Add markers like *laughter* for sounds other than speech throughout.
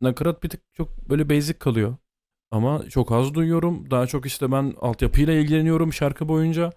nakarat bir tık çok böyle basic kalıyor. Ama çok az duyuyorum. Daha çok işte ben altyapıyla ilgileniyorum şarkı boyunca.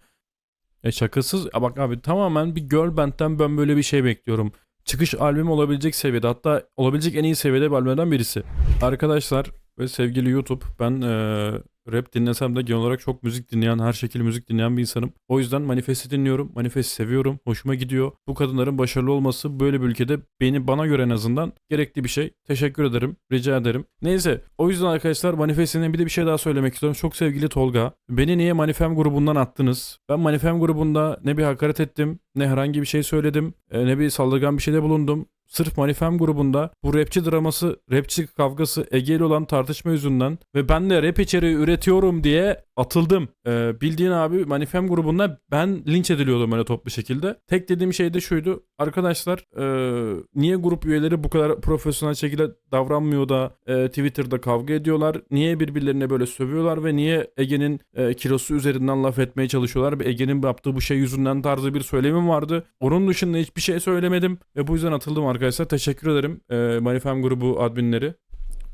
E şakasız. Ya bak abi tamamen bir girl band'den ben böyle bir şey bekliyorum. Çıkış albümü olabilecek seviyede hatta olabilecek en iyi seviyede bir albümlerden birisi. Arkadaşlar ve sevgili YouTube ben eee, rap dinlesem de genel olarak çok müzik dinleyen, her şekilde müzik dinleyen bir insanım. O yüzden Manifest'i dinliyorum. Manifest'i seviyorum. Hoşuma gidiyor. Bu kadınların başarılı olması böyle bir ülkede beni bana göre en azından gerekli bir şey. Teşekkür ederim. Rica ederim. Neyse o yüzden arkadaşlar Manifest'ine bir de bir şey daha söylemek istiyorum. Çok sevgili Tolga. Beni niye Manifem grubundan attınız? Ben Manifem grubunda ne bir hakaret ettim, ne herhangi bir şey söyledim, e, ne bir saldırgan bir şeyde bulundum. Sırf Manifem grubunda bu rapçi draması, rapçi kavgası Ege'li olan tartışma yüzünden ve ben de rap içeriği üretiyorum diye atıldım. Ee, bildiğin abi Manifem grubunda ben linç ediliyordum öyle toplu şekilde. Tek dediğim şey de şuydu. Arkadaşlar ee, niye grup üyeleri bu kadar profesyonel şekilde davranmıyor da ee, Twitter'da kavga ediyorlar? Niye birbirlerine böyle sövüyorlar ve niye Ege'nin ee, kilosu üzerinden laf etmeye çalışıyorlar? Ege'nin yaptığı bu şey yüzünden tarzı bir söylemim vardı. Onun dışında hiçbir şey söylemedim ve bu yüzden atıldım arkadaşlar. Teşekkür ederim ee, Manifem grubu adminleri.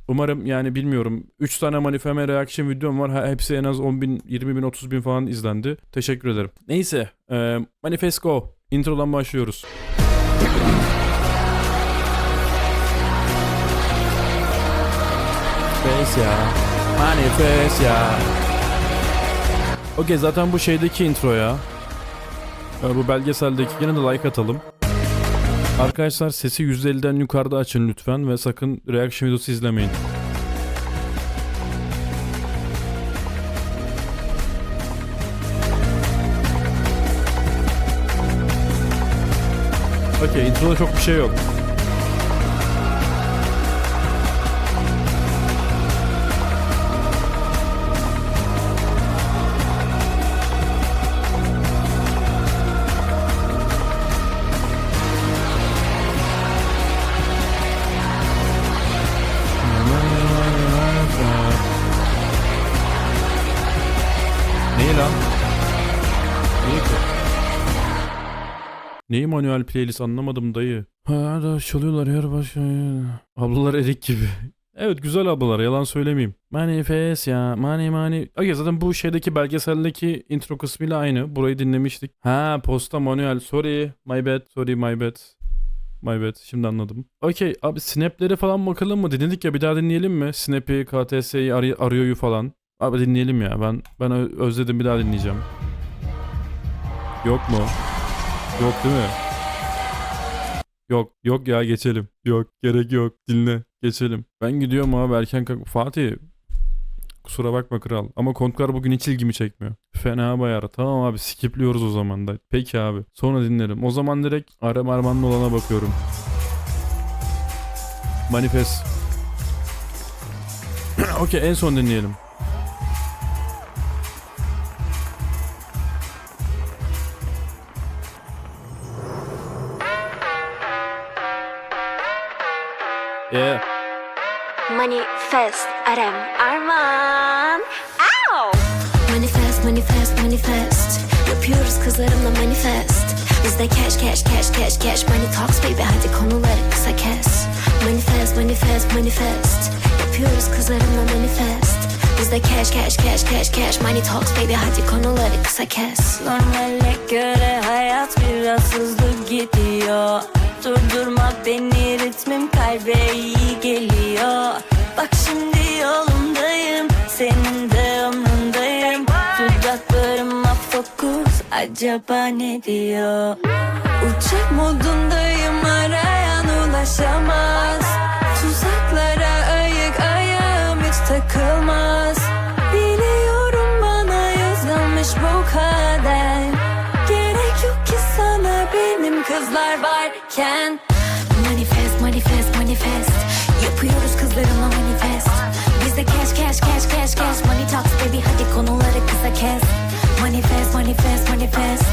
Umarım yani bilmiyorum. 3 tane Manifeme reaction videom var. Hepsi en az 10 bin, 20 bin, 30 bin falan izlendi. Teşekkür ederim. Neyse. E, Manifest Go. Introdan başlıyoruz. Manifest ya. Manifest ya. Okey zaten bu şeydeki intro ya. E, bu belgeseldeki yine de like atalım. Arkadaşlar sesi %50'den yukarıda açın lütfen ve sakın reaction videosu izlemeyin. Okey introda çok bir şey yok. Neyi manuel playlist anlamadım dayı. Ha da çalıyorlar yer başka. Ablalar erik gibi. Evet güzel ablalar yalan söylemeyeyim. Manifest ya mani mani. Okey zaten bu şeydeki belgeseldeki intro kısmıyla aynı. Burayı dinlemiştik. Ha posta manuel sorry my bad sorry my bad. My bad. Şimdi anladım. Okey abi snap'lere falan bakalım mı? Dinledik ya bir daha dinleyelim mi? Snap'i, KTS'yi, Ar- Ario'yu falan. Abi dinleyelim ya. Ben ben özledim bir daha dinleyeceğim. Yok mu? Yok değil mi? Yok. Yok ya geçelim. Yok gerek yok. Dinle. Geçelim. Ben gidiyorum abi erken kalk. Fatih. Kusura bakma kral. Ama kontlar bugün hiç ilgimi çekmiyor. Fena bayar. Tamam abi skipliyoruz o zaman da. Peki abi. Sonra dinlerim. O zaman direkt Arem Arman'ın olana bakıyorum. Manifest. *clears throat* Okey en son dinleyelim. Yeah. Manifest Arem Arman. Ow! Manifest, manifest, manifest. Yapıyoruz kızlarımla manifest. Bizde cash, cash, cash, cash, cash. Money talks baby. Hadi konuları kısa kes. Manifest, manifest, manifest. Yapıyoruz kızlarımla manifest. Bizde cash, cash, cash, cash, cash. Money talks baby. Hadi konuları kısa kes. Normale göre hayat biraz hızlı gidiyor Durdurma beni ritmim kalbe iyi geliyor. Bak şimdi yolundayım senin de umrundayım Dudaklarıma fokus acaba ne diyor? Uçak modundayım arayan ulaşamaz. Tuzaklara ayık ayağım hiç takılmaz. Biliyorum bana yazılmış bu kader Gerek yok ki sana benim kızlar varken Manifest, manifest, manifest. Yapıyoruz kızlarımla manifest. Bizde cash, cash, cash, cash, cash. Money talks baby hadi konuları kısa kes. Manifest, manifest, manifest.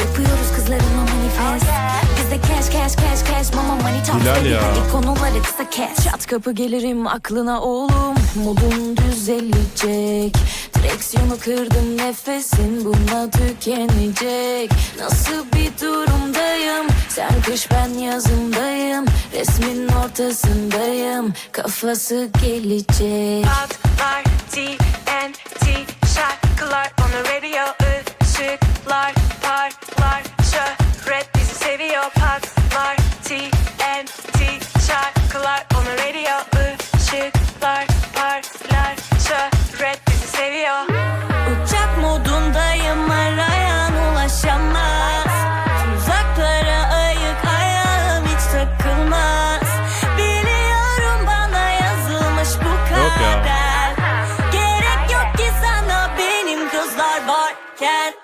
Yapıyoruz kızlarımla manifest. Bizde cash, cash, cash, cash. Mama money talks Hilal baby ya. hadi konuları kısa kes. Çat kapı gelirim aklına oğlum modun düzelecek. Direksiyonu kırdım nefesin buna tükenecek. Nasıl bir durumdayım? Sen kış ben yazındayım. Resmin ortasındayım. Kafası gelecek. Patlar TNT şarkılar. On the radio ışıklar parlar varken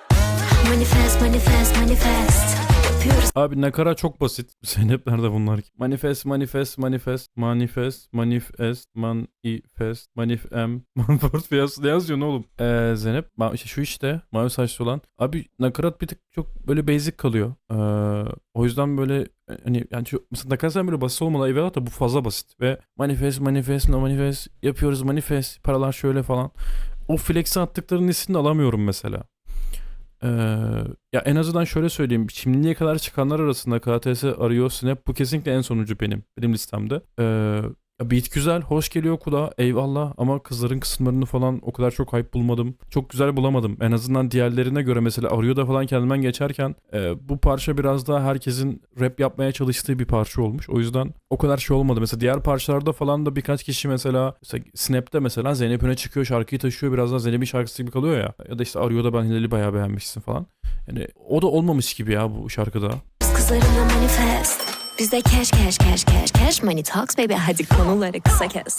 Manifest, manifest, manifest. Yapıyoruz Abi nakarat çok basit. *laughs* Zeynep nerede bunlar ki? Manifest, manifest, manifest, manifest, manifest, manifest, manifem, *laughs* manifest beyaz ne yazıyorsun oğlum? Ee, Zeynep, şu işte mavi saçlı olan. Abi nakarat bir tık çok böyle basic kalıyor. Ee, o yüzden böyle hani yani şu, mesela nakarat sen böyle basit olmalı eyvallah da bu fazla basit. Ve manifest, manifest, no manifest yapıyoruz manifest, paralar şöyle falan. O flex'i attıklarının hissini alamıyorum mesela. Ya en azından şöyle söyleyeyim. Şimdiye kadar çıkanlar arasında KTS arıyor Snap bu kesinlikle en sonuncu benim. Benim listemde. Ee, ya beat güzel, hoş geliyor kulağa. Eyvallah ama kızların kısımlarını falan o kadar çok hype bulmadım. Çok güzel bulamadım. En azından diğerlerine göre mesela Ario'da falan kendimden geçerken e, bu parça biraz daha herkesin rap yapmaya çalıştığı bir parça olmuş. O yüzden o kadar şey olmadı. Mesela diğer parçalarda falan da birkaç kişi mesela, mesela Snap'te mesela Zeynep öne çıkıyor şarkıyı taşıyor biraz daha Zeynep'in şarkısı gibi kalıyor ya. Ya da işte Ario'da ben Hilal'i bayağı beğenmişsin falan. Yani o da olmamış gibi ya bu şarkıda. kızlarımla manifest. Bizde cash, cash, cash, cash, cash. Money talks baby. Hadi konuları kısa kes.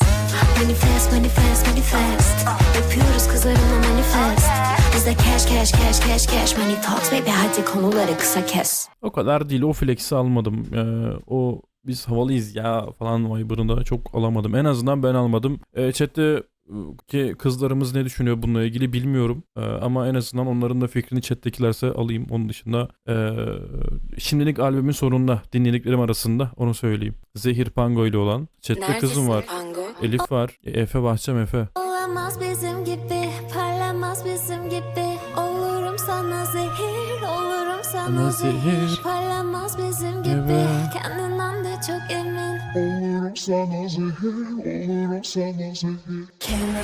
Manifest, manifest, manifest. Yapıyoruz kızlarımla manifest. Bizde cash, cash, cash, cash, cash. Money talks baby. Hadi konuları kısa kes. O kadar değil o flex'i almadım. Ee, o biz havalıyız ya falan vibe'ını da çok alamadım. En azından ben almadım. Ee, chat'te ki kızlarımız ne düşünüyor bununla ilgili bilmiyorum. Ee, ama en azından onların da fikrini chat'tekilerse alayım. Onun dışında ee, şimdilik albümün sonunda dinlediklerim arasında onu söyleyeyim. Zehir Pango ile olan. Chat'te kızım var. Elif var. Efe Bahçem Efe. Olamaz bizim gibi, parlamaz bizim gibi. Olurum sana zehir, olurum sana zehir. zehir. Parlamaz bizim gibi, Evet. kendinden de çok emin. Olurum sana zehir, olurum sana zehir.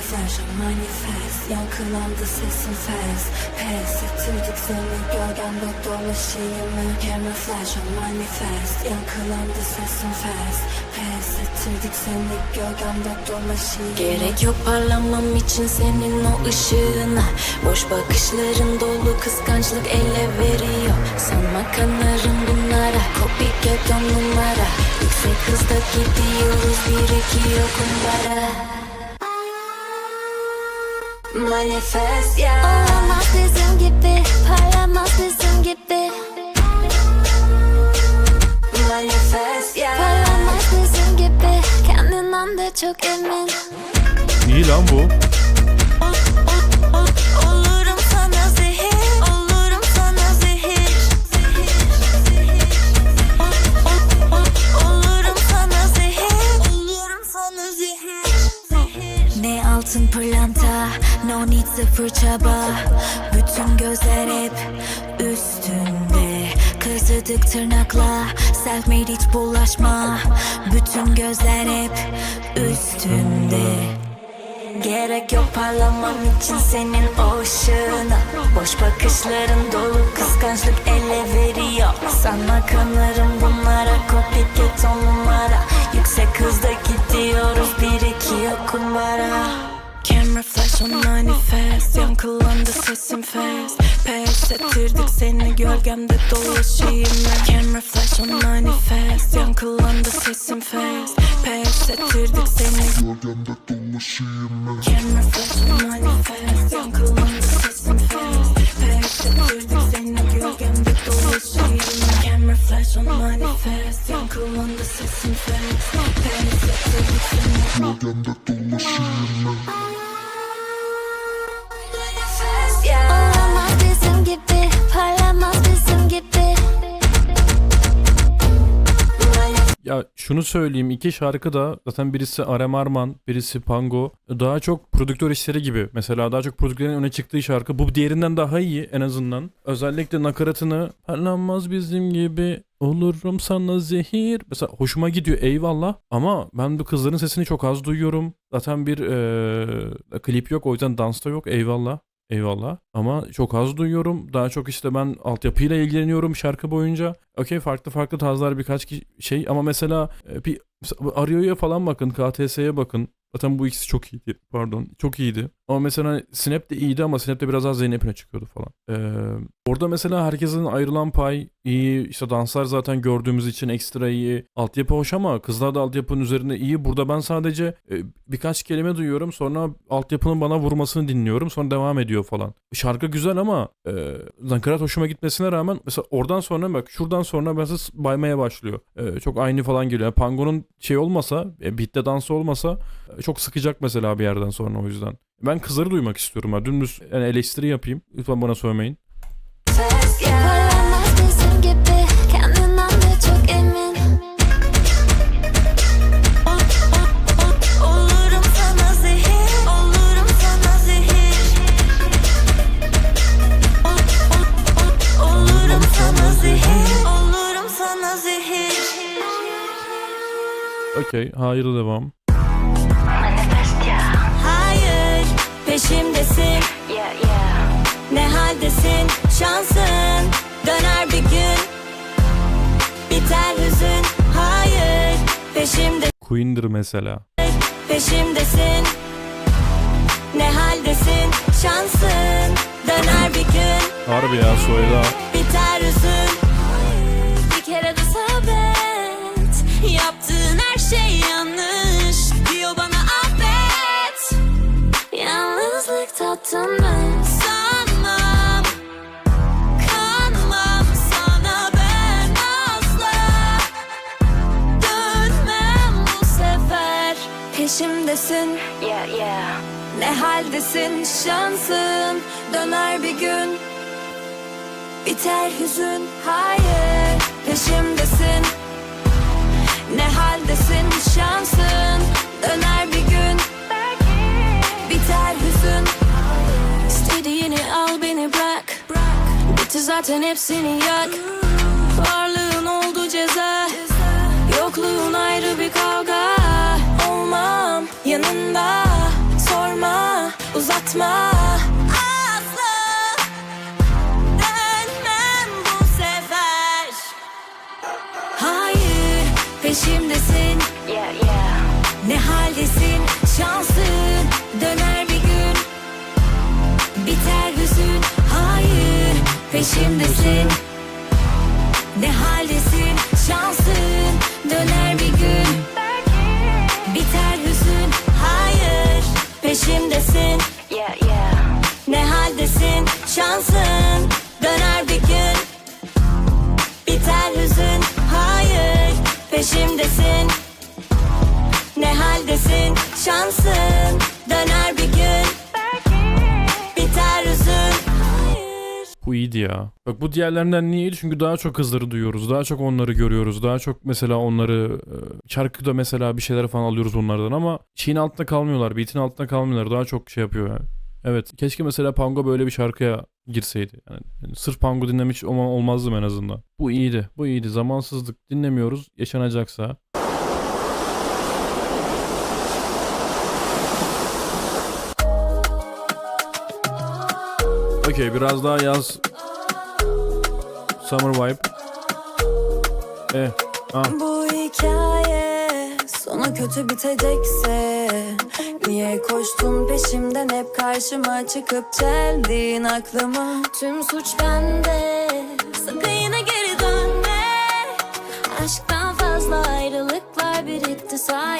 Flash manifest Yankılandı sesin fast Pes ettirdik seni gölgemde dolaşayım flash manifest Yankılandı sesin fast Pes ettirdik seni gölgemde dolaşayım Gerek yok parlamam için senin o ışığına. Boş bakışların dolu kıskançlık ele veriyor. Sanma kanarım bunlara Copycat on numara Yüksek hızda gidiyoruz bir iki yok Manifest ya Olamaz bizim gibi, parlamaz bizim gibi. Manifest ya Parlamaz bizim gibi, kendinden de çok emin. İyi lan bu. Altın pırlanta No need sıfır çaba. Bütün gözler hep üstünde. Kazıdık tırnakla Self made hiç bulaşma. Bütün gözler hep üstünde. Gerek yok parlamam için senin o ışığına Boş bakışların dolu kıskançlık ele veriyor. Sana kanarım bunlara copycat on numara Yüksek hızda gidiyoruz bir iki yok kumbara Camera flash on manifest. Yankılandı sesim fast. Pes ettirdik seni gölgemde dolaşayım ben. Camera flash on manifest. Yankılandı sesim fast. Pes ettirdik seni Gölgemde dolaşayım ben. Camera flash on manifest. Yankılandı sesim fast. Pes ettirdik seni gölgemde dolaşayım ben. Camera flash on manifest. Yankılandı sesim fast. Pes ettirdik seni Gölgemde dolaşayım ben. Ya şunu söyleyeyim iki şarkı da zaten birisi Arem Arman, birisi Pango. Daha çok prodüktör işleri gibi. Mesela daha çok prodüktörün öne çıktığı şarkı. Bu diğerinden daha iyi en azından. Özellikle nakaratını parlanmaz bizim gibi olurum sana zehir. Mesela hoşuma gidiyor eyvallah. Ama ben bu kızların sesini çok az duyuyorum. Zaten bir eee, klip yok o yüzden dansta yok eyvallah. Eyvallah. Ama çok az duyuyorum. Daha çok işte ben altyapıyla ilgileniyorum şarkı boyunca. Okey farklı farklı tarzlar birkaç şey ama mesela e, bir mesela falan bakın, KTS'ye bakın. Zaten bu ikisi çok iyiydi. Pardon. Çok iyiydi. Ama mesela Snap de iyiydi ama Snap de biraz daha Zeynep'ine çıkıyordu falan. Ee, orada mesela herkesin ayrılan pay iyi. İşte danslar zaten gördüğümüz için ekstra iyi. Altyapı hoş ama kızlar da altyapının üzerinde iyi. Burada ben sadece e, birkaç kelime duyuyorum. Sonra altyapının bana vurmasını dinliyorum. Sonra devam ediyor falan. Şarkı güzel ama e, nakarat hoşuma gitmesine rağmen mesela oradan sonra bak şuradan sonra mesela baymaya başlıyor. E, çok aynı falan geliyor. Yani Pango'nun şey olmasa, e, beat'te dansı olmasa e, çok sıkacak mesela bir yerden sonra o yüzden. Ben kızları duymak istiyorum. Ha. Dümdüz yani eleştiri yapayım. Lütfen bana söylemeyin. Parlanmaz bizim gibi Yeah yeah. Ne haldesin? Şansın Döner bir gün. Biter hüzün. Hayır peşimde Queen'dir mesela. peşimdesin. Ne haldesin? Şansın Döner bir gün. Harbi ya Suela. biter hüzün. Bir kere de sabret. Yaptığın Mı? Sanmam. Kanmam sana ben asla. Dönmem bu sefer. Peşimdesin. Yeah yeah. ne haldesin? Şansın. Döner bir gün. Biter hüzün. Hayır peşimdesin. Ne haldesin? Şansın. Döner bir beni bırak. Bitti zaten hepsini yak. Varlığın oldu ceza. Yokluğun ayrı bir kavga. Olmam yanında. Sorma uzatma. Peşimdesin. Yeah yeah. ne haldesin? Şansın döner Biter hüzün hayır peşimdesin. Ne haldesin şansın döner bir gün. Biter hüzün hayır peşimdesin. Yeah yeah. ne haldesin şansın döner bir gün. Biter hüzün hayır peşimdesin. Ne haldesin şansın döner bir gün iyiydi ya. Bak bu diğerlerinden niye iyiydi? Çünkü daha çok kızları duyuyoruz. Daha çok onları görüyoruz. Daha çok mesela onları e, şarkıda mesela bir şeyler falan alıyoruz onlardan ama şeyin altında kalmıyorlar. Beat'in altında kalmıyorlar. Daha çok şey yapıyor yani. Evet. Keşke mesela Pango böyle bir şarkıya girseydi. Yani, yani sırf Pango dinlemek olma- olmazdım en azından. Bu iyiydi. Bu iyiydi. Zamansızlık dinlemiyoruz. Yaşanacaksa. Okey biraz daha yaz. Summer vibe. Eh. Ah. Bu hikaye sonu kötü bitecekse Niye koştun peşimden hep karşıma çıkıp çeldin aklımı Tüm suç bende Sakın yine geri dönme Aşktan fazla ayrılıklar birikti sayende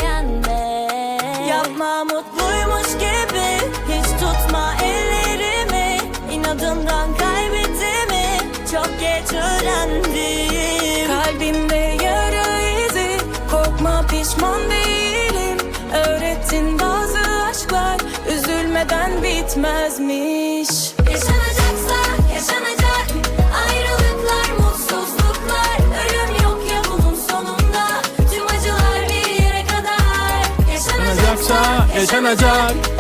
Ölmeden bitmezmiş. Yaşanacaksa yaşanacak. Ayrılıklar, mutsuzluklar. Ölüm yok ya bunun sonunda. Tüm acılar bir yere kadar. Yaşanacaksa yaşanacak, yaşanacak.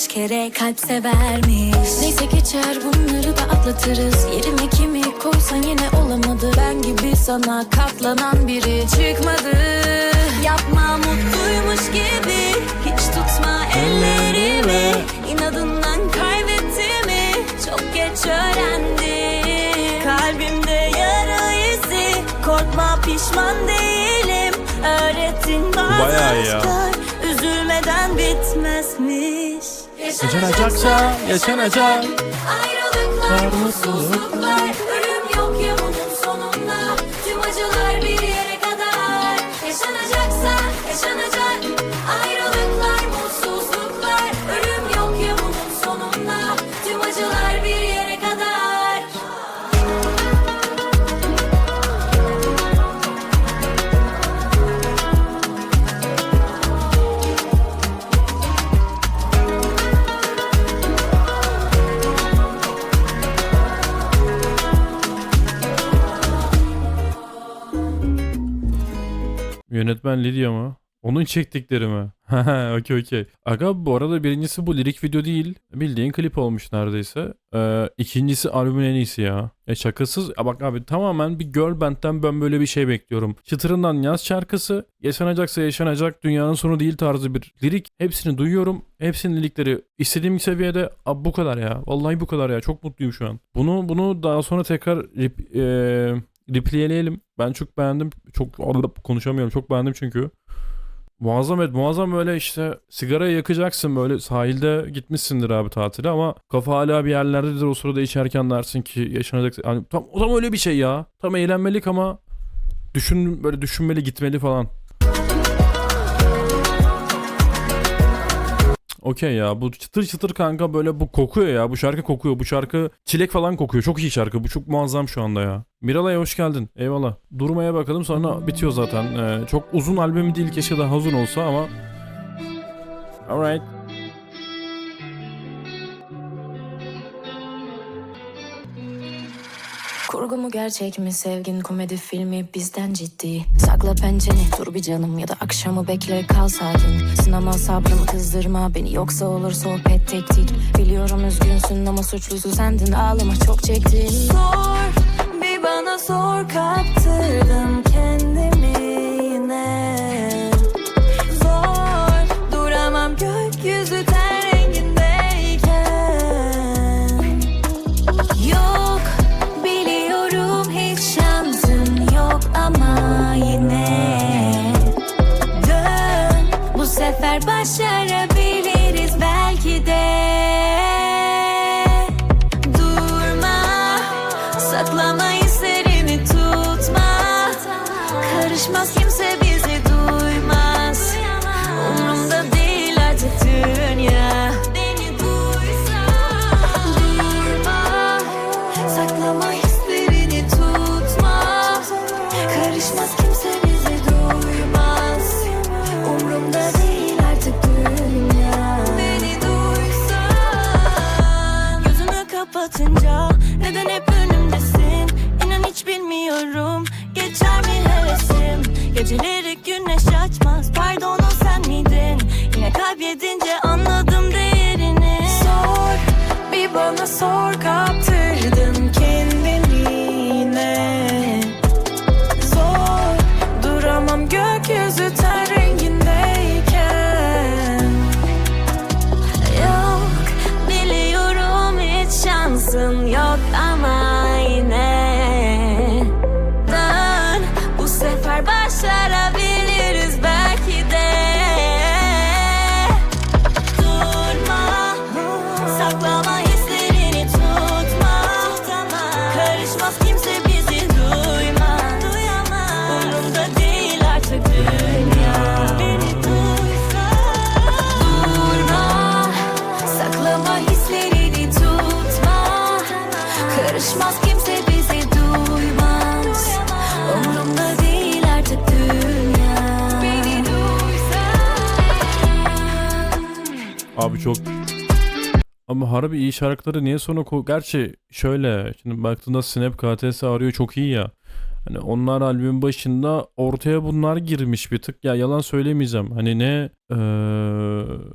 Kaç kere kalp severmiş. Neyse geçer bunları da atlatırız. Yerime kimi koysan yine olamadı. Ben gibi sana katlanan biri çıkmadı. Yapma mutluymuş gibi Hiç tutma ellerimi. İnadından kaybettiğimi Çok geç öğrendim Kalbimde yara izi Korkma pişman değilim. Öğrettin bazı bayağı ya. aşklar Üzülmeden bitmezmiş Yaşanacaksa yaşanacak. Ayrılıklar, mutsuzluklar Yönetmen Lidya mı? Onun çektikleri mi? *laughs* Okey okey. Aga bu arada birincisi bu lirik video değil. Bildiğin klip olmuş neredeyse. Ee, ikincisi albümün en iyisi ya. E şakasız. Ya bak abi tamamen bir girl band'den ben böyle bir şey bekliyorum. Çıtırından yaz şarkısı. Yaşanacaksa yaşanacak dünyanın sonu değil tarzı bir lirik. Hepsini duyuyorum. Hepsinin lirikleri istediğim seviyede. Abi bu kadar ya. Vallahi bu kadar ya. Çok mutluyum şu an. Bunu bunu daha sonra tekrar rip, e, replayleyelim. Ben çok beğendim. Çok konuşamıyorum. Çok beğendim çünkü. Muazzam evet muazzam böyle işte sigarayı yakacaksın böyle sahilde gitmişsindir abi tatile ama kafa hala bir yerlerdedir o sırada içerken dersin ki yaşanacak hani tam, tam öyle bir şey ya tam eğlenmelik ama düşün böyle düşünmeli gitmeli falan. Okey ya bu çıtır çıtır kanka böyle bu kokuyor ya bu şarkı kokuyor bu şarkı çilek falan kokuyor çok iyi şarkı bu çok muazzam şu anda ya. Miralay hoş geldin eyvallah. Durmaya bakalım sonra bitiyor zaten. Ee, çok uzun albüm değil keşke daha uzun olsa ama. Alright. Kurgu mu gerçek mi sevgin komedi filmi bizden ciddi? Sakla pençeni dur bir canım ya da akşamı bekle kal sakin. Sınama sabrımı kızdırma beni yoksa olur sohbet tektik Biliyorum üzgünsün ama suçlusu sendin ağlama çok çektin. Sor bir bana sor kaptırdım kendimi yine bu sefer hevesim Geceleri ama harbi iyi şarkıları niye sonra ko- Gerçi şöyle şimdi baktığında Snap KTS arıyor çok iyi ya. Hani onlar albümün başında ortaya bunlar girmiş bir tık. Ya yalan söylemeyeceğim. Hani ne eee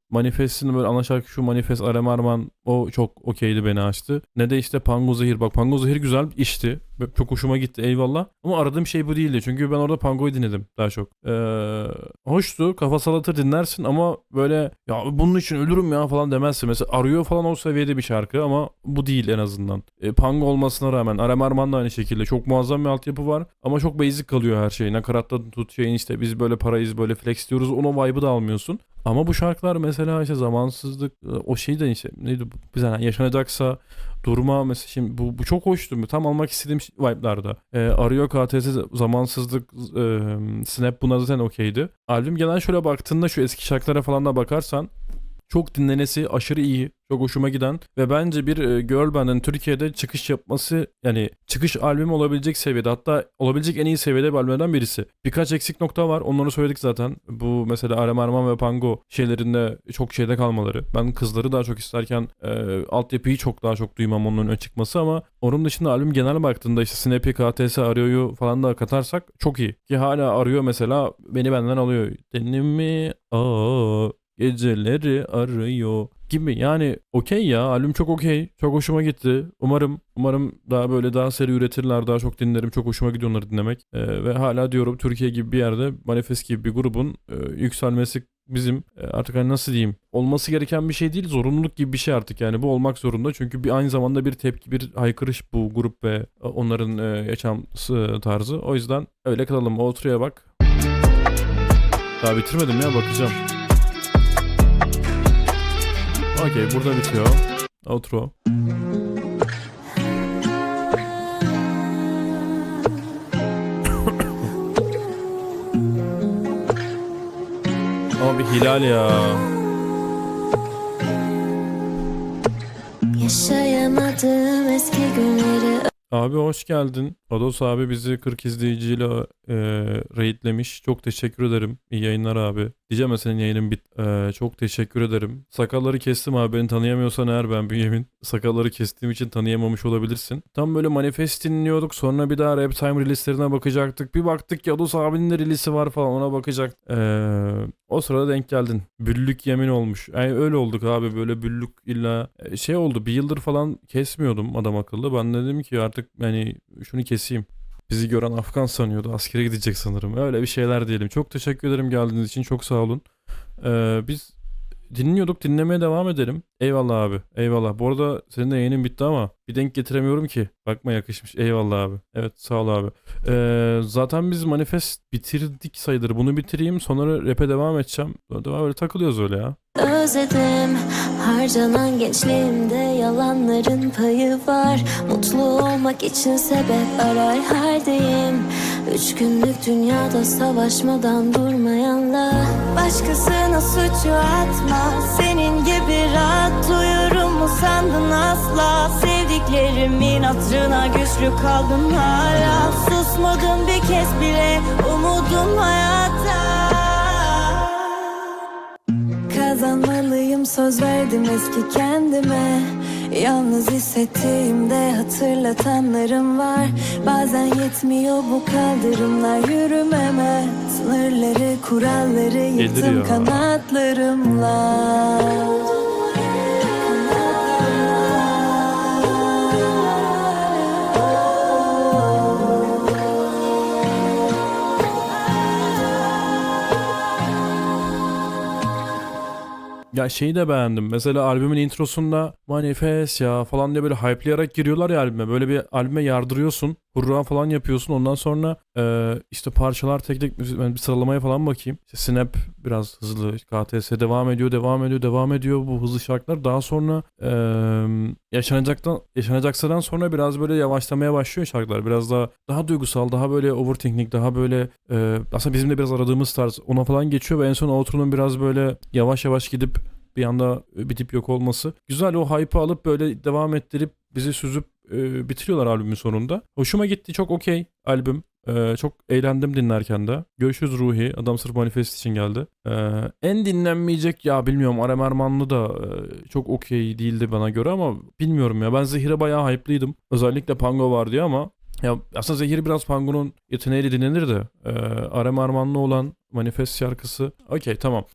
Manifest'in böyle ana şarkı şu Manifest Arem Arman o çok okeydi beni açtı. Ne de işte Pango Zehir. Bak Pango Zehir güzel işti. Çok hoşuma gitti eyvallah. Ama aradığım şey bu değildi. Çünkü ben orada Pango'yu dinledim daha çok. Eee, hoştu. Kafa salatır dinlersin ama böyle ya bunun için ölürüm ya falan demezsin. Mesela arıyor falan o seviyede bir şarkı ama bu değil en azından. E, Pango olmasına rağmen Arem Arman da aynı şekilde. Çok muazzam bir altyapı var ama çok basic kalıyor her şey. Nakarattan tut şeyin işte biz böyle parayız böyle flex diyoruz. Ona vibe'ı da almıyorsun. Ama bu şarkılar mesela işte zamansızlık e, o şey de işte neydi bu? tane yaşanacaksa durma mesela şimdi bu, bu çok hoştu. Tam almak istediğim vibe'larda. E, arıyor KTS zamansızlık e, Snap buna zaten okeydi. Albüm genel şöyle baktığında şu eski şarkılara falan da bakarsan çok dinlenesi aşırı iyi. Çok hoşuma giden ve bence bir e, girl band'ın Türkiye'de çıkış yapması yani çıkış albümü olabilecek seviyede hatta olabilecek en iyi seviyede bir albümlerden birisi. Birkaç eksik nokta var onları söyledik zaten. Bu mesela Arem Arman ve Pango şeylerinde çok şeyde kalmaları. Ben kızları daha çok isterken e, altyapıyı çok daha çok duymam onun öne çıkması ama onun dışında albüm genel baktığında işte Snappy, KTS, Arıyor'yu falan da katarsak çok iyi. Ki hala arıyor mesela beni benden alıyor. Denimi aa geceleri arıyor gibi. Yani okey ya albüm çok okey çok hoşuma gitti. Umarım umarım daha böyle daha seri üretirler daha çok dinlerim. Çok hoşuma gidiyor onları dinlemek. Ee, ve hala diyorum Türkiye gibi bir yerde Manifest gibi bir grubun e, yükselmesi bizim e, artık hani nasıl diyeyim olması gereken bir şey değil zorunluluk gibi bir şey artık. Yani bu olmak zorunda. Çünkü bir aynı zamanda bir tepki bir haykırış bu grup ve e, onların e, yaşam tarzı. O yüzden öyle kalalım. O oturuya bak. Daha bitirmedim ya bakacağım Okey burada bitiyor. Outro. Abi Hilal ya. Yaşayamadım eski günleri Abi hoş geldin. Ados abi bizi 40 izleyiciyle e, raidlemiş. Çok teşekkür ederim. İyi yayınlar abi. Diyeceğim ya senin yayının bit. E, çok teşekkür ederim. Sakalları kestim abi. Beni tanıyamıyorsan eğer ben Bünyamin. Sakalları kestiğim için tanıyamamış olabilirsin. Tam böyle manifest dinliyorduk. Sonra bir daha rap time release'lerine bakacaktık. Bir baktık ki Ados abinin de release'i var falan. Ona bakacak. E, o sırada denk geldin. Büllük yemin olmuş. Yani öyle olduk abi. Böyle büllük illa e, şey oldu. Bir yıldır falan kesmiyordum adam akıllı. Ben dedim ki artık yani şunu keseyim. Bizi gören Afgan sanıyordu. Askere gidecek sanırım. Öyle bir şeyler diyelim. Çok teşekkür ederim geldiğiniz için. Çok sağ olun. Ee, biz dinliyorduk. Dinlemeye devam edelim. Eyvallah abi. Eyvallah. Bu arada senin de yayının bitti ama bir denk getiremiyorum ki. Bakma yakışmış. Eyvallah abi. Evet sağ ol abi. Ee, zaten biz manifest bitirdik sayılır. Bunu bitireyim. Sonra rap'e devam edeceğim. Devam böyle takılıyoruz öyle ya. Özledim harcanan gençliğimde yalanların payı var Mutlu olmak için sebep arar haldeyim Üç günlük dünyada savaşmadan durmayanla Başkasına suçu atma. Senin gibi rahat uyurum mu sandın asla? Sevdiklerimin hatırına güçlü kaldım hala. Susmadım bir kez bile umudum hayatta Kazanmalıyım söz verdim eski kendime Yalnız hissettiğimde hatırlatanlarım var Bazen yetmiyor bu kaldırımlar yürümeme Sınırları kuralları yıktım ya. kanatlarımla Ya şeyi de beğendim. Mesela albümün introsunda manifest ya falan diye böyle hype'layarak giriyorlar ya albüme. Böyle bir albüme yardırıyorsun. Hurra falan yapıyorsun. Ondan sonra e, işte parçalar tek tek ben bir sıralamaya falan bakayım. İşte Snap biraz hızlı. KTS devam ediyor, devam ediyor, devam ediyor bu hızlı şarkılar. Daha sonra e, yaşanacaktan yaşanacaksadan sonra biraz böyle yavaşlamaya başlıyor şarkılar. Biraz daha daha duygusal, daha böyle overthinking, daha böyle e, aslında bizim de biraz aradığımız tarz ona falan geçiyor ve en son outro'nun biraz böyle yavaş yavaş gidip bir anda bitip yok olması. Güzel o hype'ı alıp böyle devam ettirip bizi süzüp e, bitiriyorlar albümün sonunda. Hoşuma gitti çok okey albüm. Ee, çok eğlendim dinlerken de. Görüşürüz Ruhi. Adam sırf manifest için geldi. Ee, en dinlenmeyecek ya bilmiyorum. Arem Ermanlı da e, çok okey değildi bana göre ama bilmiyorum ya. Ben Zehir'e bayağı hype'lıydım. Özellikle Pango var diye ama ya aslında Zehir biraz Pango'nun yeteneğiyle dinlenir de e, Arem Armanlı olan Manifest şarkısı okey tamam.